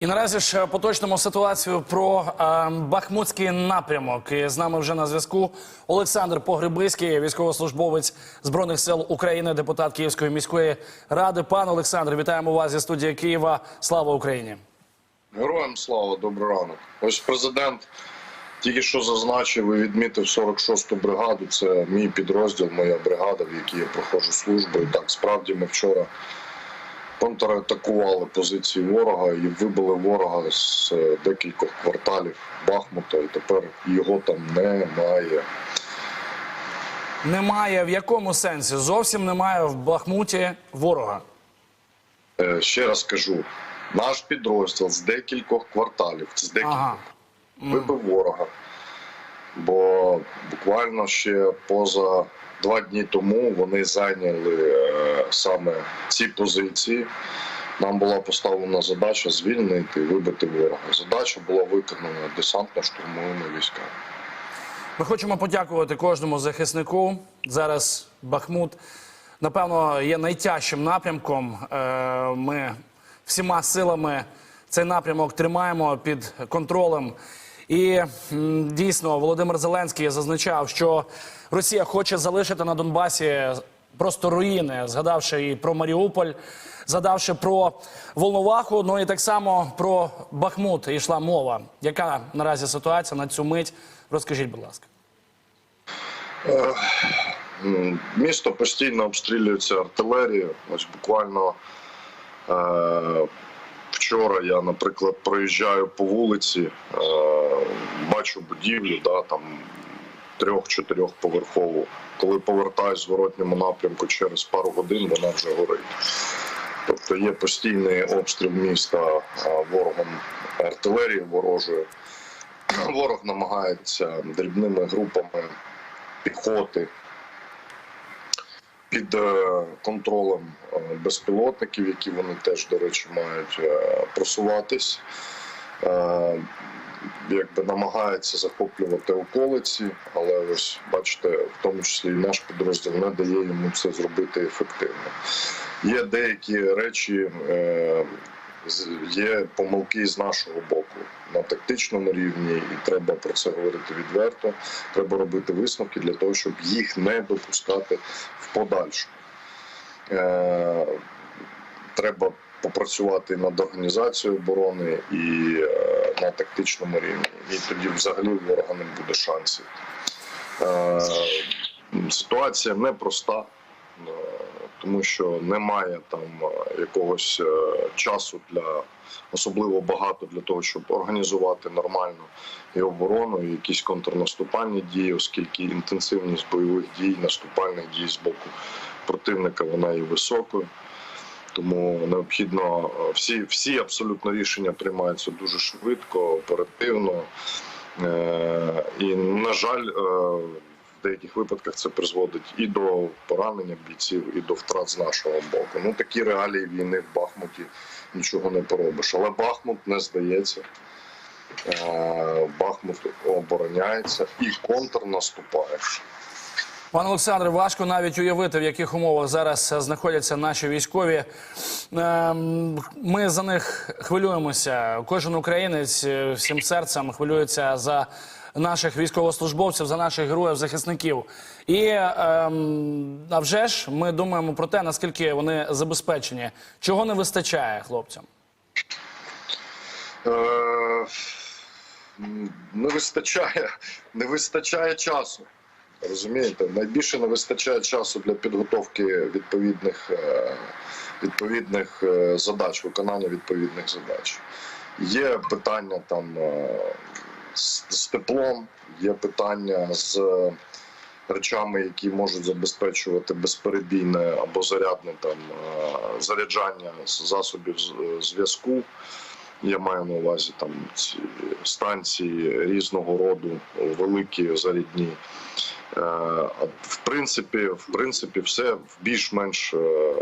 І наразі ж поточному ситуацію про е, Бахмутський напрямок. І з нами вже на зв'язку Олександр Погребиський, військовослужбовець збройних сил України, депутат Київської міської ради. Пане Олександр, вітаємо вас зі студії Києва. Слава Україні! Героям слава, добрий ранок. Ось президент тільки що зазначив і відмітив 46-ту бригаду. Це мій підрозділ, моя бригада, в якій я проходжу службу. І так, справді ми вчора контратакували позиції ворога і вибили ворога з е, декількох кварталів Бахмута, і тепер його там немає. Немає в якому сенсі? Зовсім немає в Бахмуті ворога. Е, Ще раз кажу, наш підрозділ з декількох кварталів, з декількох Ага. вибив ворога. Бо буквально ще поза два дні тому вони зайняли е, саме ці позиції. Нам була поставлена задача звільнити вибити ворога. Задача була виконана десантно-штурмовими військами. Ми хочемо подякувати кожному захиснику. Зараз Бахмут, напевно, є найтяжчим напрямком. Е, Ми всіма силами цей напрямок тримаємо під контролем. І дійсно Володимир Зеленський зазначав, що Росія хоче залишити на Донбасі просто руїни, згадавши і про Маріуполь, згадавши про Волноваху, ну і так само про Бахмут йшла мова. Яка наразі ситуація на цю мить? Розкажіть, будь ласка. Місто постійно обстрілюється артилерією. Ось буквально е, вчора я, наприклад, проїжджаю по вулиці, е, бачу будівлю, да, там трьох-чотирьох поверхову. Коли повертаюсь в зворотньому напрямку через пару годин, вона вже горить. Тобто є постійний обстріл міста е, ворогом артилерії ворожої. Ворог намагається дрібними групами піхоти під е, контролем е, безпілотників, які вони теж, до речі, мають е, просуватись. Якби намагається захоплювати околиці, але ось бачите, в тому числі і наш підрозділ не дає йому це зробити ефективно. Є деякі речі, є помилки з нашого боку на тактичному рівні, і треба про це говорити відверто. Треба робити висновки для того, щоб їх не допускати в подальшому. Е, треба попрацювати над організацією оборони і е, на тактичному рівні. І тоді взагалі у ворога не буде шансів. Е, ситуація непроста, е, тому що немає там е, якогось е, часу для особливо багато для того, щоб організувати нормально і оборону, і якісь контрнаступальні дії, оскільки інтенсивність бойових дій, наступальних дій з боку противника вона є високою. Тому необхідно е, всі, всі абсолютно рішення приймаються дуже швидко, оперативно. І, на жаль, в деяких випадках це призводить і до поранення бійців, і до втрат з нашого боку. Ну такі реалії війни в Бахмуті нічого не поробиш. Але Бахмут не здається. Е, Бахмут обороняється і контрнаступає. Пане Олександре, важко навіть уявити, в яких умовах зараз знаходяться наші військові. Ем, Ми за них хвилюємося. Кожен українець е, всім серцем хвилюється за наших військовослужбовців, за наших героїв, захисників. І ем, а вже ж ми думаємо про те, наскільки вони забезпечені. Чого не вистачає хлопцям? Е, не вистачає, не вистачає часу. Розумієте, найбільше не вистачає часу для підготовки відповідних, е, відповідних е, задач, виконання відповідних задач. Є питання там з, з теплом, є питання з речами, які можуть забезпечувати безперебійне або зарядне там е, заряджання засобів зв'язку. Я маю на увазі там ці станції різного роду, великі зарядні. Е, В принципі, в принципі, все в більш-менш е,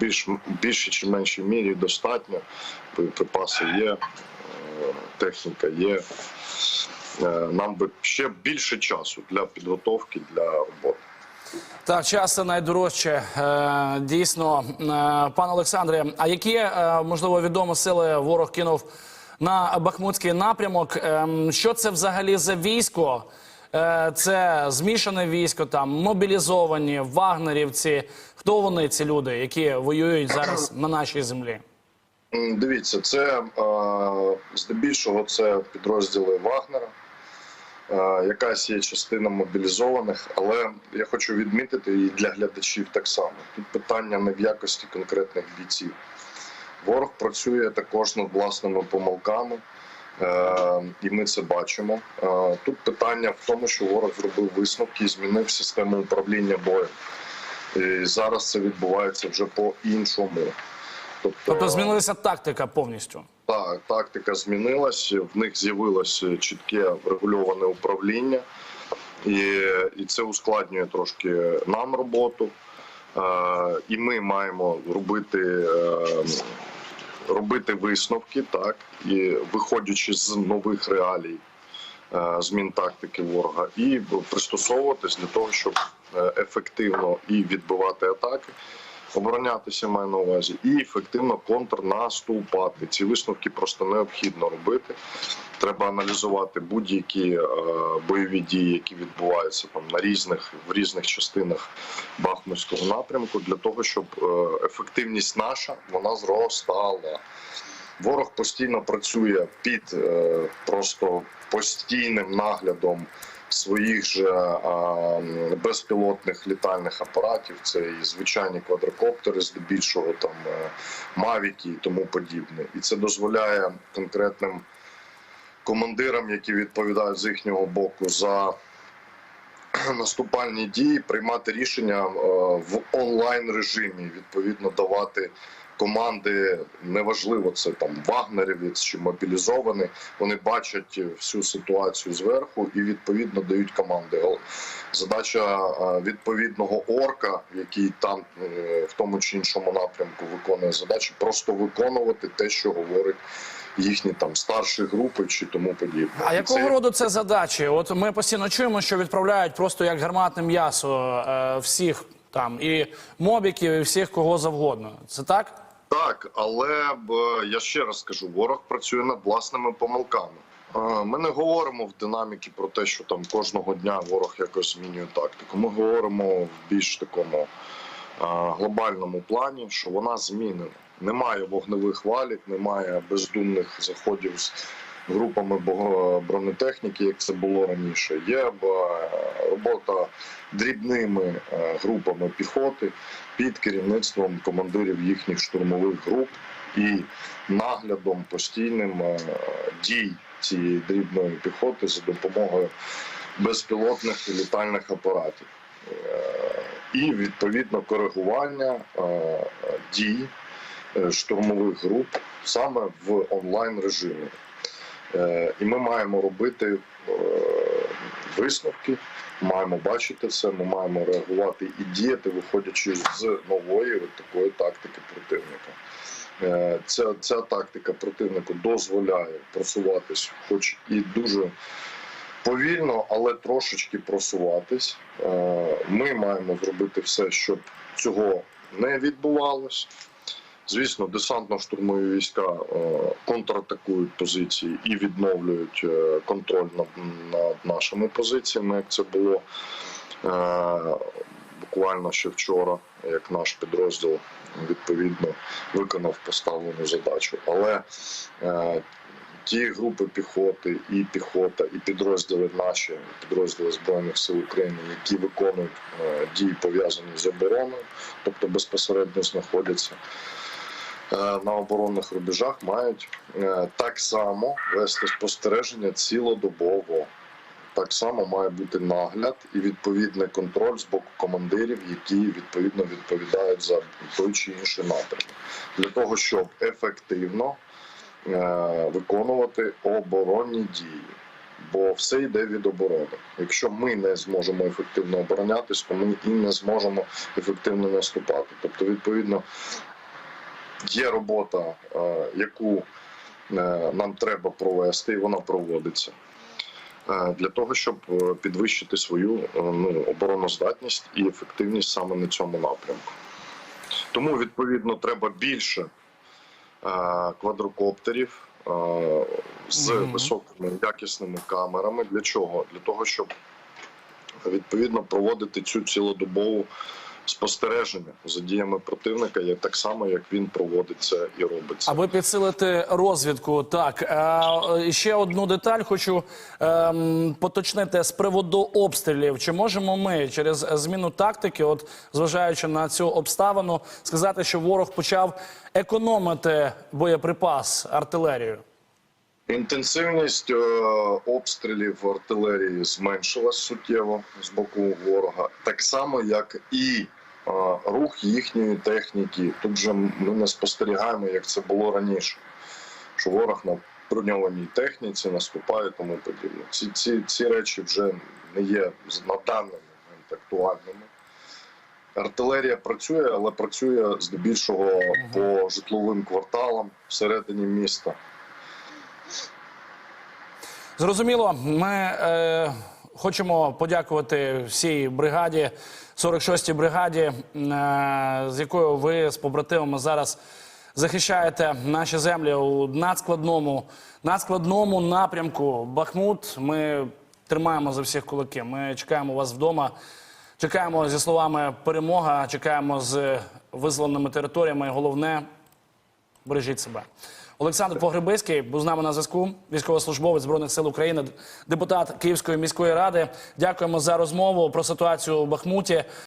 більш більшій чи меншій мірі достатньо. Припаси є, техніка є. Е, Нам би ще більше часу для підготовки для роботи. Так, час найдорожче. Е, Дійсно, Е, пане Олександре, а які можливо відомі сили ворог кинув на Бахмутський напрямок? Що це взагалі за військо? Це змішане військо, там мобілізовані, вагнерівці. Хто вони, ці люди, які воюють зараз на нашій землі? Дивіться, це е, здебільшого це підрозділи Вагнера. Е, якась є частина мобілізованих, але я хочу відмітити і для глядачів так само. Тут питання не в якості конкретних бійців. Ворог працює також над власними помилками, е, і ми це бачимо. Тут питання в тому, що ворог зробив висновки і змінив систему управління боєм. І зараз це відбувається вже по-іншому. Тобто змінилася тактика повністю. так, тактика змінилась, в них з'явилося чітке врегульоване управління, і, і це ускладнює трошки нам роботу. Е, і ми маємо робити, е, робити висновки, так, і виходячи з нових реалій е, змін тактики ворога, і пристосовуватись для того, щоб е, ефективно і відбивати атаки оборонятися маю на увазі, і ефективно контрнаступати. Ці висновки просто необхідно робити. Треба аналізувати будь-які е, бойові дії, які відбуваються там на різних в різних частинах Бахмутського напрямку, для того, щоб е, ефективність наша вона зростала. Ворог постійно працює під е, просто постійним наглядом своїх же а, безпілотних літальних апаратів. Це і звичайні квадрокоптери, здебільшого там е, мавіки і тому подібне. І це дозволяє конкретним командирам, які відповідають з їхнього боку за наступальні дії, приймати рішення е, в онлайн режимі, відповідно давати команди. Неважливо, це там вагнерівець чи мобілізований. Вони бачать всю ситуацію зверху і відповідно дають команди. Задача е, відповідного орка, який там е, в тому чи іншому напрямку виконує задачу, просто виконувати те, що говорить їхні там старші групи чи тому подібне. А І якого це- роду це задачі? От ми постійно чуємо, що відправляють просто як гарматне м'ясо е, всіх там і мобіків, і всіх кого завгодно. Це так? Так, але б, я ще раз скажу, ворог працює над власними помилками. Е, Ми не говоримо в динаміки про те, що там кожного дня ворог якось змінює тактику. Ми говоримо в більш такому глобальному плані, що вона змінена. Немає вогневих валік, немає бездумних заходів з групами бронетехніки, як це було раніше. Є е, робота дрібними е, групами піхоти під керівництвом командирів їхніх штурмових груп і наглядом постійним е, дій цієї дрібної піхоти за допомогою безпілотних і літальних апаратів. І відповідно коригування е, дій е, штурмових груп саме в онлайн режимі. Е, І ми маємо робити висновки, маємо бачити це, ми маємо реагувати і діяти, виходячи з нової такої тактики противника. Ця, ця тактика противнику дозволяє просуватись, хоч і дуже повільно, але трошечки просуватись. Е, Ми маємо зробити все, щоб цього не відбувалось. Звісно, десантно-штурмові війська е, контратакують позиції і відновлюють е, контроль над, нашими позиціями, як це було буквально ще вчора, як наш підрозділ відповідно виконав поставлену задачу. Але ті групи піхоти, і піхота, і підрозділи наші підрозділи збройних сил України, які виконують е, дії пов'язані з обороною, тобто безпосередньо знаходяться е, на оборонних рубежах, мають е, так само вести спостереження цілодобово. Так само має бути нагляд і відповідний контроль з боку командирів, які відповідно відповідають за той чи інший напрямок, для того, щоб ефективно виконувати оборонні дії. Бо все йде від оборони. Якщо ми не зможемо ефективно оборонятись, то ми і не зможемо ефективно наступати. Тобто, відповідно, є робота, е, яку е, нам треба провести, і вона проводиться. е, для того, щоб е, підвищити свою е, ну, обороноздатність і ефективність саме на цьому напрямку. Тому відповідно треба більше е, квадрокоптерів е, з високими якісними камерами. Для чого? Для того, щоб відповідно проводити цю цілодобову спостереження за діями противника, як так само як він проводить це і робить це. Аби підсилити розвідку, так е, ще одну деталь хочу ем, поточнити з приводу обстрілів. Чи можемо ми через зміну тактики, от зважаючи на цю обставину, сказати, що ворог почав економити боєприпас артилерію? Інтенсивність е, обстрілів артилерії зменшилась суттєво з боку ворога, так само як і рух їхньої техніки. Тут же ми не спостерігаємо, як це було раніше. Що ворог на броньованій техніці наступає тому подібне. Ці, ці, ці речі вже не є на даний момент актуальними. Артилерія працює, але працює здебільшого по житловим кварталам всередині міста. Зрозуміло, ми е, хочемо подякувати всій бригаді, 46-й бригаді, е, з якою ви з побратимами зараз захищаєте наші землі у надскладному, надскладному напрямку. Бахмут. Ми тримаємо за всіх кулаки. Ми чекаємо вас вдома. Чекаємо зі словами перемога, чекаємо з визволеними територіями. Головне бережіть себе. Олександр Погребиський був з нами на зв'язку. Військовослужбовець збройних сил України, депутат Київської міської ради. Дякуємо за розмову про ситуацію у Бахмуті.